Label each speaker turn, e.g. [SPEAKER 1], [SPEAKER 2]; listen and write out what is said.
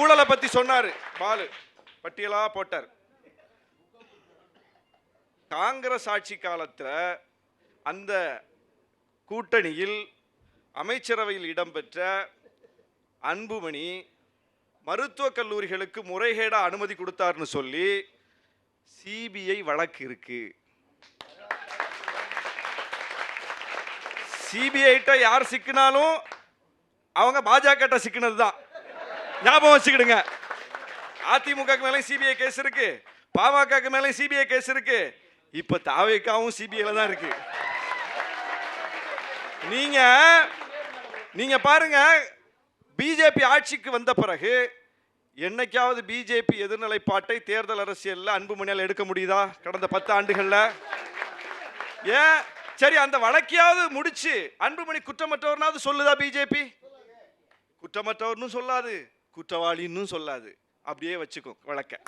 [SPEAKER 1] ஊழலை பத்தி சொன்னாரு. பாலு பட்டியலா போட்டார். காங்கிரஸ் ஆட்சி காலத்தில் அந்த கூட்டணியில் அமைச்சரவையில் இடம்பெற்ற அன்புமணி மருத்துவக் கல்லூரிகளுக்கு முறைகேடாக அனுமதி கொடுத்தாருன்னு சொல்லி சிபிஐ வழக்கு இருக்கு. சிபிஐட்ட யார் சிக்கினாலும் அவங்க பாஜக சிக்கினது தான் ஞாபகம் வச்சுக்கிடுங்க. அதிமுக மேலே சிபிஐ கேஸ் இருக்கு. பாமக மேலே சிபிஐ கேஸ் இருக்கு. இப்ப தாவேக்காவும் சிபிஐல தான் இருக்கு. நீங்க நீங்க பாருங்க. பிஜேபி ஆட்சிக்கு வந்த பிறகு என்னைக்காவது பிஜேபி எதிர்நிலைப்பாட்டை தேர்தல் அரசியலில் அன்புமணியால் எடுக்க முடியுதா? கடந்த பத்து ஆண்டுகளில். ஏன் சரி அந்த வழக்கையாவது முடிச்சு அன்புமணி குற்றமற்றவர்னாவது சொல்லுதா பிஜேபி குற்றமற்றவர்னு சொல்லாது. குற்றவாளின்னு சொல்லாது. அப்படியே வச்சுக்கும் வழக்க.